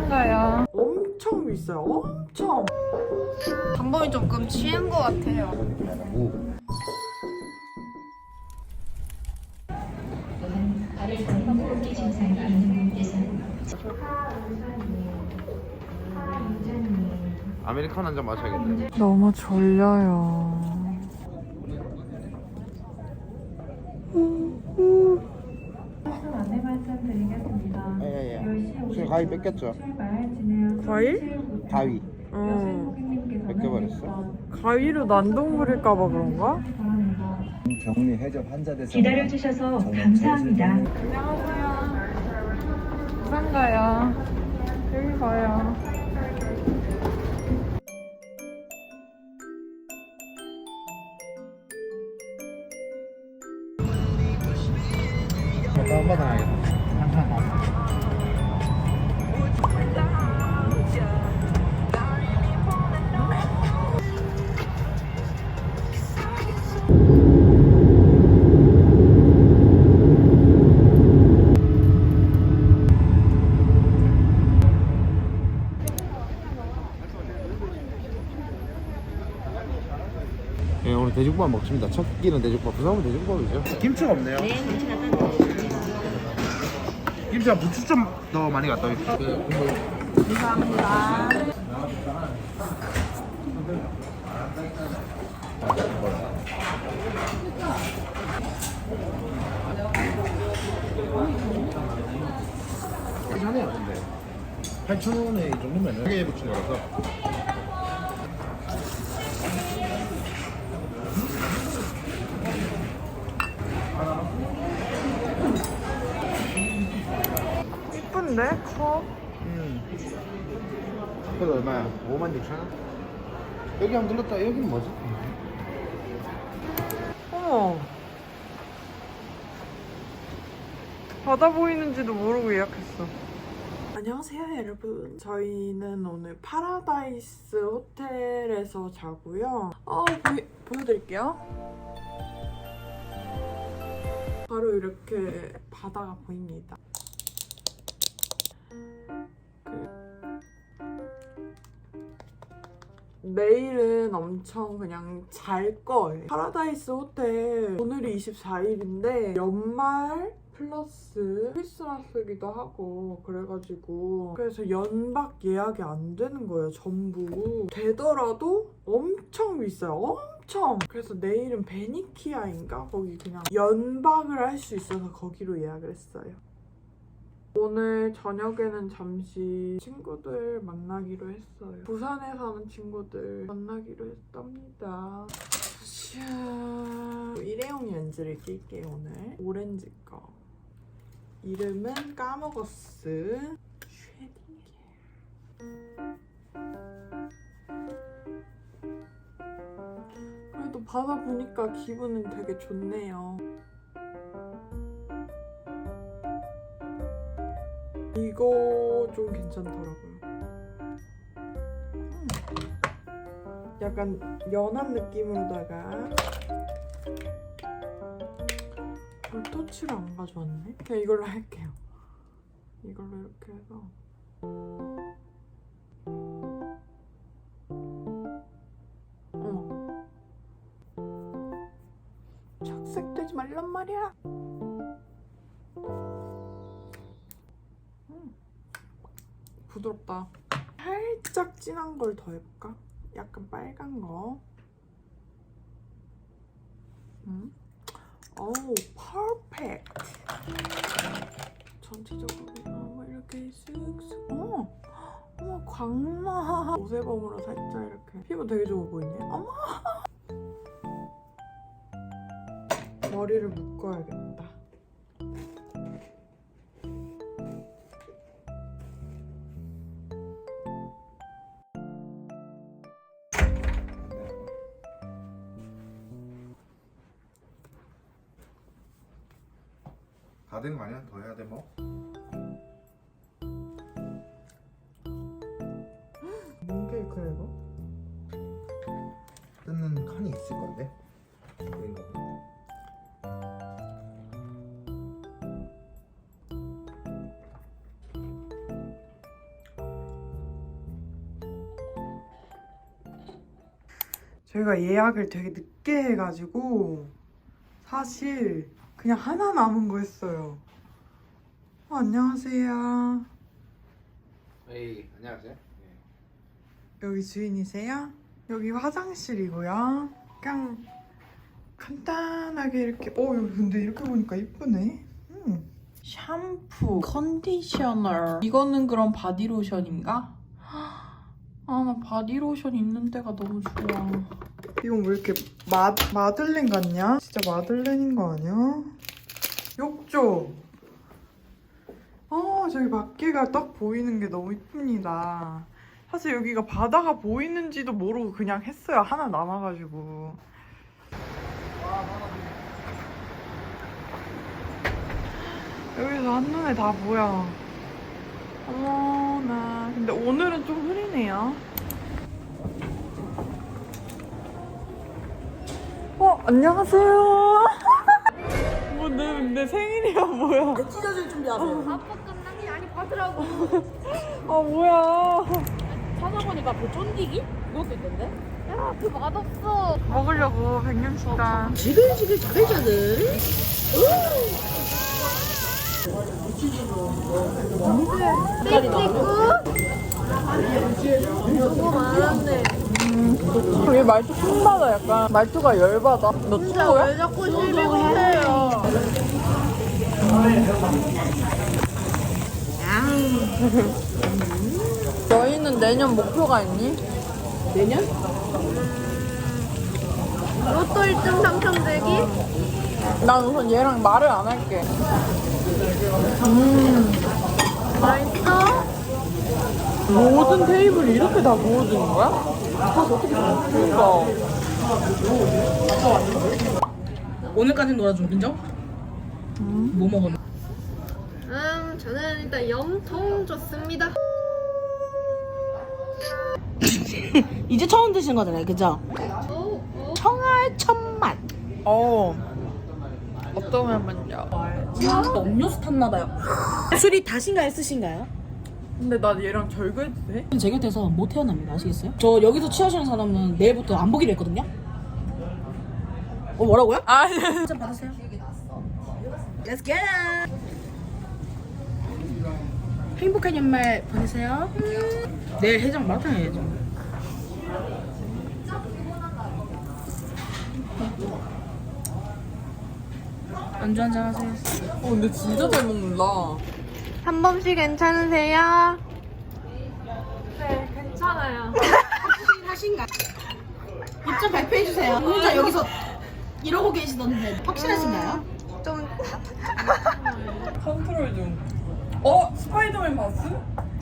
부산가요. 엄청 비싸요. 엄청. 감범이 조금 취한 것 같아요. 아메리카노 한 잔 마셔야겠네. 너무 졸려요. 안내 말씀드리겠습니다. 예예예. 10시 지금 가위 뺏겼죠? 과일? 가위. 어. 뺏겨버렸어? 가위로 난동 부릴까봐 그런가? 격리 해적 환자 대상 기다려주셔서 감사합니다. 부산 가요. 여기 가요. 다운받아야 돼지국밥 먹습니다. 첫 끼는 돼지국밥, 부산은 돼지국밥이죠. 김치가 없네요. 네, 김치가 김치가 부추 좀 더 많이 갖다. 그 국물. 괜찮아요, 근데. 8,000원에 이 정도면 가게 붙인 거라서. 이쁜데? 컵? 음. 그래도 얼마야? 5만 6천 원? 여기 한번 들렀다. 여기는 뭐지? 어머. 바다 보이는지도 모르고 예약했어. 안녕하세요, 여러분. 저희는 오늘 파라다이스 호텔에서 자고요. 어, 보이, 보여드릴게요. 바로 이렇게 바다가 보입니다. 내일은 엄청 그냥 잘 거예요. 파라다이스 호텔. 오늘이 24일인데 연말 플러스 크리스마스기도 하고 그래가지고 그래서 연박 예약이 안 되는 거예요 전부. 되더라도 엄청 비싸요 엄청. 그래서 내일은 베니키아인가? 거기 그냥 연박을 할 수 있어서 거기로 예약을 했어요 오늘 저녁에는 잠시 친구들 만나기로 했어요. 부산에 사는 친구들 만나기로 했답니다. 샤... 일회용 렌즈를 낄게요, 오늘. 오렌지 거. 이름은 까먹었스. 쉐딩. 그래도 바다 보니까 기분은 되게 좋네요. 이거 좀 괜찮더라고요. 음. 약간 연한 느낌으로다가 볼터치를 안 가져왔네? 그냥 이걸로 할게요. 이걸로 이렇게 해서 걸 더 해볼까? 약간 빨간 거. 음? 어우, 퍼펙트. 전체적으로 너무 이렇게 쓱쓱. 어머, 어머, 광마. 오세범으로 살짝 이렇게. 피부 되게 좋아 보이네. 어머. 머리를 묶어야겠다. 다 뜯는 칸이 있을 건데. 뭐. 저희가 예약을 되게 늦게 해가지고 사실 그냥 하나 남은 거였어요. 어, 안녕하세요. 에이 안녕하세요. 네. 여기 주인이세요? 여기 화장실이고요. 그냥 간단하게 이렇게 어 근데 이렇게 보니까 이쁘네. 음. 샴푸, 컨디셔너. 이거는 그럼 바디로션인가? 아 나 바디로션 있는 데가 너무 좋아. 이건 왜 이렇게 마, 마들렌 같냐? 진짜 마들렌인 거 아니야? 욕조. 어 저기 밖에가 딱 보이는 게 너무 이쁩니다. 사실 여기가 바다가 보이는지도 모르고 그냥 했어요. 하나 남아가지고. 여기서 한눈에 다 보여. 어머나. 근데 오늘은 좀 흐리네요. 어, 안녕하세요. 뭐, 내, 내 생일이야, 뭐야. 찢어질 준비하세요. 아빠 끝난 게 아니 받으라고. 아, 뭐야. 찾아보니까 그 쫀디기? 그것도 있던데? 야, 그 맛없어. 먹으려고 백년식당. 지글지글 자글자글. 너무 많았네. 얘 말투 킹받아, 약간. 말투가 열받아. 너 친구야? 왜 자꾸 실비 못해요? 너희는 내년 목표가 있니? 내년? 로또 1등 당첨되기? 난 우선 얘랑 말을 안 할게. 맛있어? 모든 테이블이 이렇게 다 모여지는 거야? 그러니까. 오늘까지 놀아줘, 인정? 뭐 먹어? 음, 저는 일단 염통 좋습니다. 이제 처음 드시는 거잖아요, 그죠? 청알 천맛. 어. 어떤 면만요? 음료수 탔나봐요. 술이 다신가요, 쓰신가요? 근데 나 얘랑 절교해도 돼? 제 곁에서 못 태어납니다, 아시겠어요? 저 여기서 취하시는 사람은 내일부터 안 보기로 했거든요? 어, 뭐라고요? 아니. 한잔 받으세요. Let's get it! 행복한 연말 보내세요. 내일 해장 마라탕 해야죠. 안주 한잔 하세요. 어, 근데 진짜 잘 먹는다. 한 번씩 괜찮으세요? 네, 괜찮아요. 하신가? 입장 발표해 주세요. 혼자 여기서 이러고 계시던데 확실하신가요? 좀 컨트롤 좀. 어? 스파이더맨 봤어?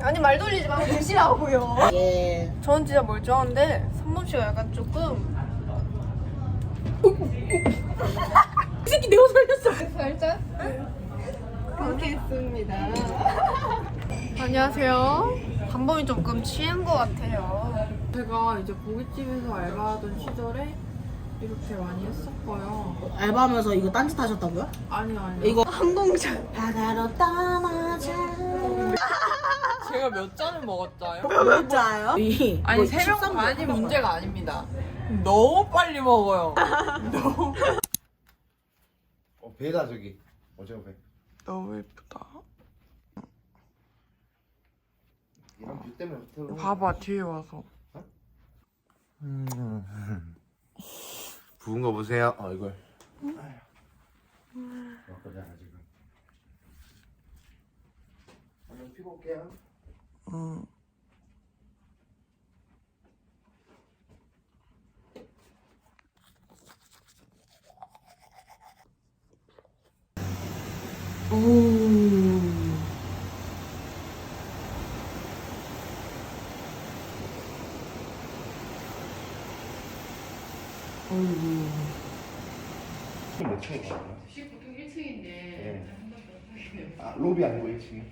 아니 말 돌리지 말고 드시라고요. 예. 저는 진짜 멀쩡한데 선범 씨가 약간 조금 이 새끼 내옷 살렸어. 살짝 그렇겠습니다. 안녕하세요. 감범이 조금 취한 것 같아요. 제가 이제 고깃집에서 알바하던 시절에 이렇게 많이 했었고요. 알바하면서 이거 딴짓 하셨다고요? 아니요, 아니요. 이거 항공샷. 바다로 떠나자. 제가 몇 잔을 먹었자요? 몇 자요? 아니, 새벽 반이 문제가 아닙니다. 너무 빨리 먹어요. 너무. 어, 배다 저기. 오징어 배. 너무 예쁘다. 이런 뷰 때문에 호텔로. 봐봐, 뒤에 와서. 부은 거 보세요. 얼굴. 먹거잖아 지금. 한번 피고 올게요. 응. 오. 어이구. 몇 층이에요? 보통 1층인데. 네. 아 로비 아니고 1층이?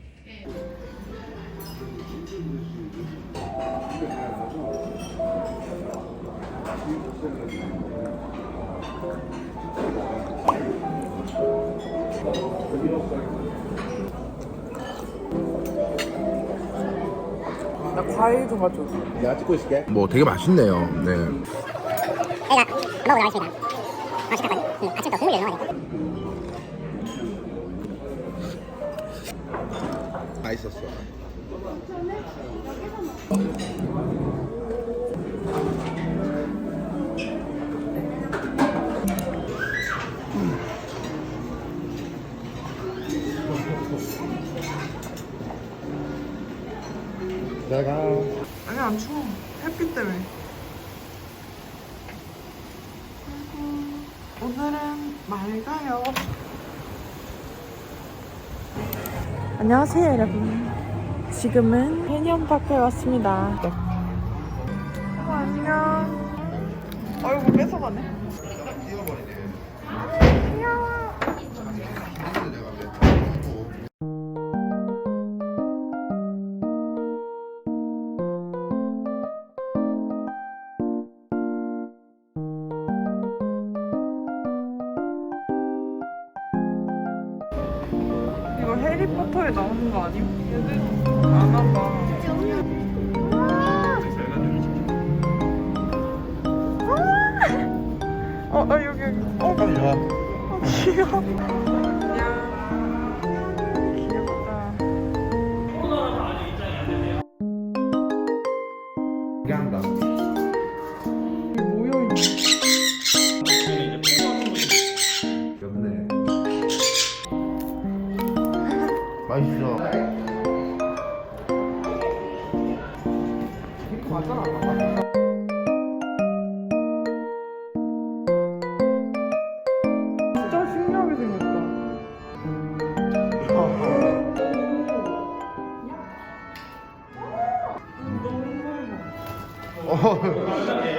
나 과일 좀 가져올게. 내가 찍고 있을게. 뭐 되게 맛있네요. 네. 먹으러 가겠습니다. 아, 지? 응, 아침부터 국물이 돼. 맛있었어. 맑아요. 안녕하세요 여러분. 지금은 해니언파크에 왔습니다. 어, 안녕. 아이고 뺏어가네. 포터에 나오는 거 아니야? 아나봐. 어, 어 여기 여기. 어. 어 귀여워. 맛있어. 진짜 신기하게 생겼다.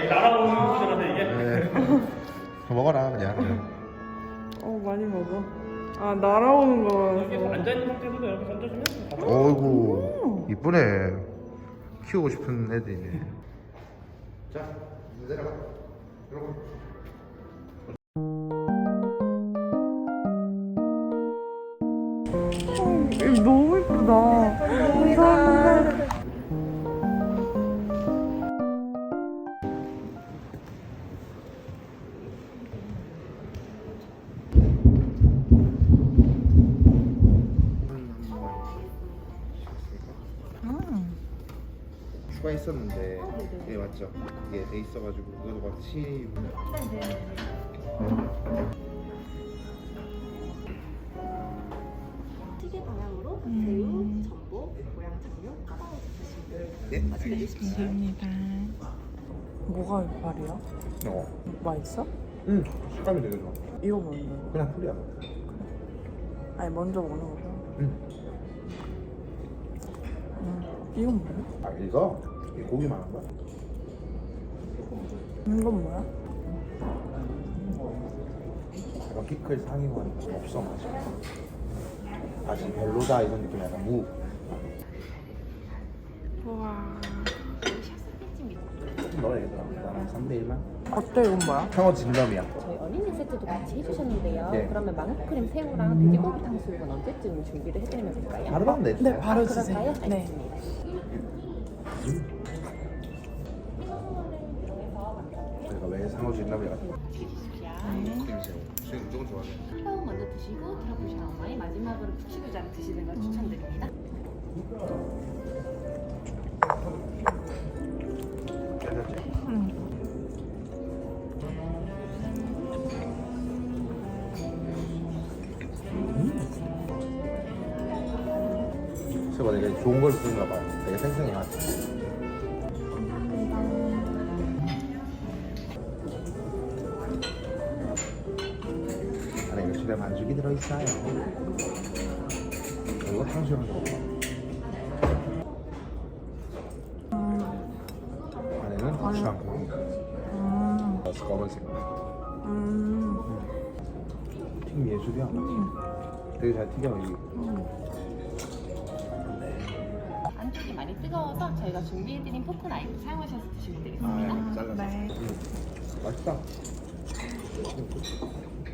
날아오는 소리가 이게. 더 먹어라 그냥. 어 많이 먹어. 아 날아오는 거 이쁘네. 키우고 싶은 애들이네. 자 이제 내려가. 이거 너무 이쁘다. 맞죠? 이게 돼 있어가지고 그거 같이 시계 방향으로 새우, 전복, 모양 장류 까다로우 드시면 네? 뭐가 이빨이야? 어. 맛있어? 응 식감이 되게 좋아. 이거 먹는 거. 그냥 풀이야. 아니 먼저 먹는 거죠. 응. 음. 이건 뭐야? 아 이거 이 고기만 한 거야? 이건 뭐야? 약간 피클 상이원 없어 맛이. 맛이 별로다 이런 느낌 약간 무. 우와. 조금 넣어야겠다. 나랑 3대 1만. 어때 이건 뭐야? 평어 진덤이야. 저희 어린이 세트도 같이 해주셨는데요. 네. 그러면 망크림 새우랑 돼지고기 탕수육은 언제쯤 준비를 해드리면 될까요? 바로 하면 되지. 네, 바로 아, 주세요. 그럴까요? 네. 알겠습니다. 왜 상어 진덤이라. 김새우. 수육 무조건 좋아해. 새우 먼저 드시고 들어보신 엄마의 마지막으로 푹시구장 드시는 걸 추천드립니다. 괜찮지? 그래서 되게 좋은 걸 쓰는가 봐. 되게 생생해. 반죽이 들어있어요. 이거 탕수육 먹어. 안에는 고추랑 고기. 음. 검은색. 음. 튀김 예술이야. 되게 잘 튀겨 이. 안쪽이 많이 뜨거워서 저희가 준비해드린 포크 나이프 사용하셔서 드시면 되겠습니다. 아, 잘라서. 네. 음. 맛있다.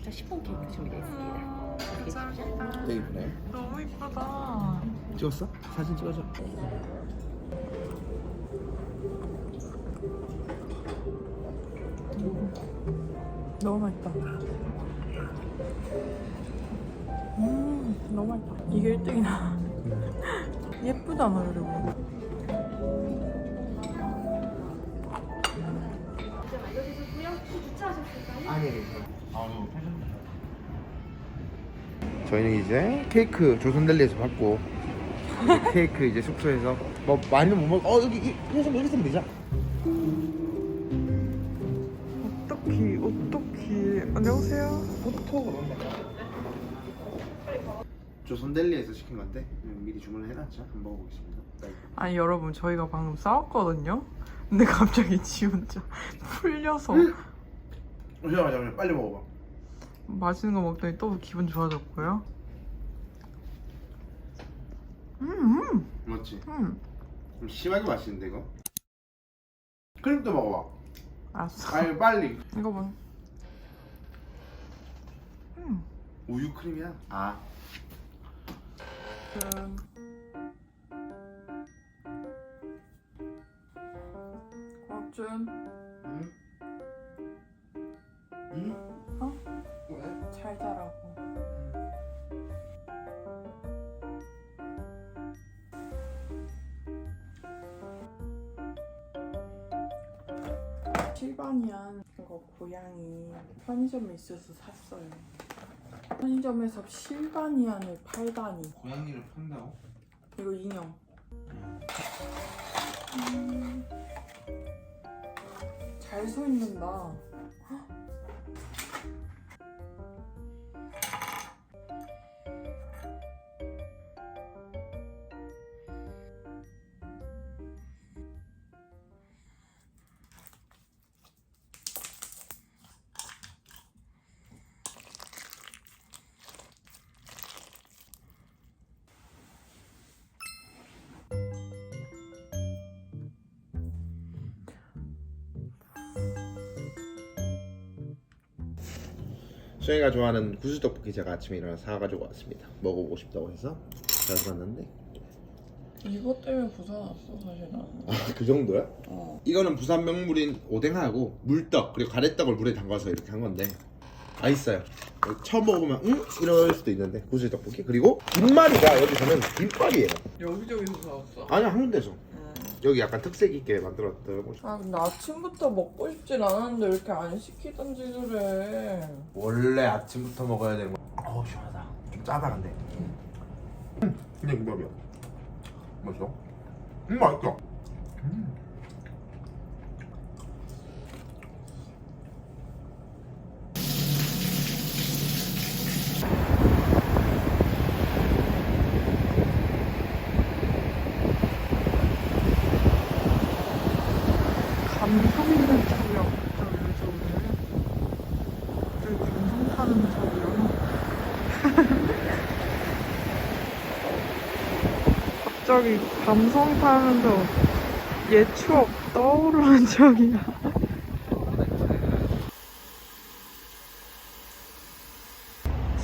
녹차 시폰 케이크 준비되어 있습니다. 감사합니다. 되게 이쁘네. 너무 이쁘다. 찍었어? 사진 찍어줘. 너무 맛있다. 음, 너무 맛있다. 이게 1등이다. 예쁘잖아, 그리고. 아니. 아, 이거 저희는 이제 케이크 조선델리에서 받고 이제 케이크 이제 숙소에서 뭐 많이는 못 먹. 어 여기 이 여기서 여기 있으면 되죠. 어떡해, 어떡해. 안녕하세요. 포토 조선델리에서 시킨 건데 미리 주문을 해놨죠. 한번 먹어보겠습니다. 네. 아니, 여러분, 저희가 방금 싸웠거든요? 근데 갑자기 지 혼자 풀려서 잠깐만 잠깐만 빨리 먹어봐. 맛있는 거 먹더니 또 기분 좋아졌고요. 음, 음, 맞지? 음. 좀 심하게 맛있는데 이거. 크림도 먹어봐. 알았어. 아니 빨리. 이거 봐. 음. 우유 크림이야. 아. 짠. 곽준, 응? 응? 어? 왜? 잘 자라고. 실바니안 이거 고양이 편의점에 있어서 샀어요. 편의점에서 실바니안을 팔다니. 고양이를 판다고? 이거 인형. 잘서 있는다. 수영이가 좋아하는 구수 떡볶이 제가 아침에 일어나 사가지고 왔습니다. 먹어보고 싶다고 해서 잘 왔는데 이것 때문에 부산 왔어 사실 나는. 아 그 정도야? 어. 이거는 부산 명물인 오뎅하고 물떡 그리고 가래떡을 물에 담가서 이렇게 한 건데 맛있어요. 처음 먹으면 응? 이럴 수도 있는데 구수 떡볶이 그리고 김말이가 여기서는 김밥이에요. 여기저기서 사왔어. 아니 한 군데서 여기 약간 특색 있게 만들었더라고. 아 근데 아침부터 먹고 싶진 않았는데 왜 이렇게 안 시키던지 그래. 원래 아침부터 먹어야 되는 거. 어우 시원하다. 좀 짜다 근데. 음, 그냥 김밥이야. 맛있어? 음 맛있다. 음. 감성 있는 차이야 갑자기 왜 저래? 갑자기 감성 타는 차이야. 갑자기 감성 타면서 옛 추억 떠오르는 적이야.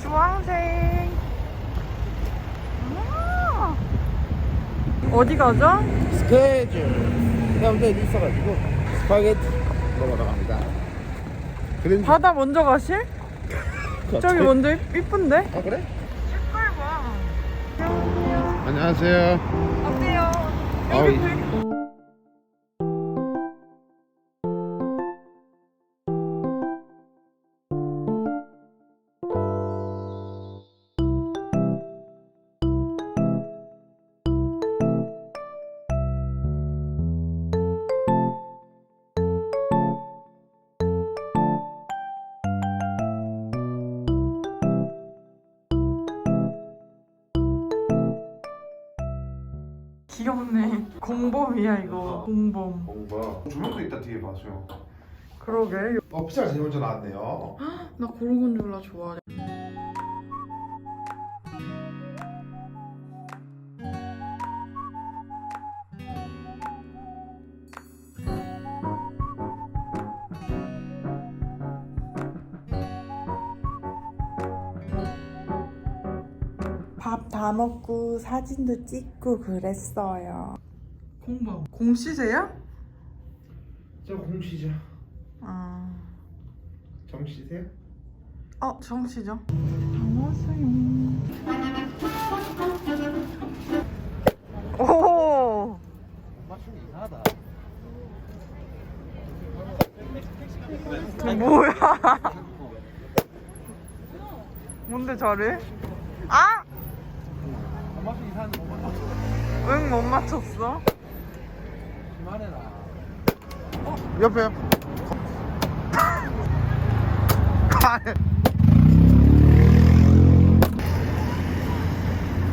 주황색. 아. 어디 가죠? 스케줄 해운대에 있어가지고 스파게티 먹으러 갑니다. 바다 먼저 가실? 저기 먼저 이- 이쁜데? 아 그래? 색깔 봐. 안녕하세요. 어때요? 아, 여기 이- 되게 공범이야 이거. 공범. 뭔가 조명도 있다 뒤에 봐줘요. 그러게. 어 피자가 제일 먼저 나왔네요. 나 고르곤졸라 좋아해. 밥 다 먹고 사진도 찍고 그랬어요. 공범. 공시세요? 저 공시죠. 아. 정시세요? 어, 정씨죠? 안녕하세요. 오! 맞춤이 이상하다. 저 뭐야? 뭔데 잘해? 아! 맞춰. 응, 못 맞췄어? 그만해라. 옆에요.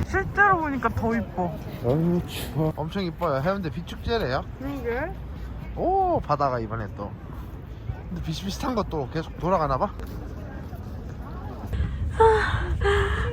실제로 보니까 더 이뻐. 너무 추워. 엄청 이뻐요. 해운대 비축제래요. 그러게. 오 바다가 이번에 또. 근데 비슷비슷한 것도 계속 돌아가나 봐.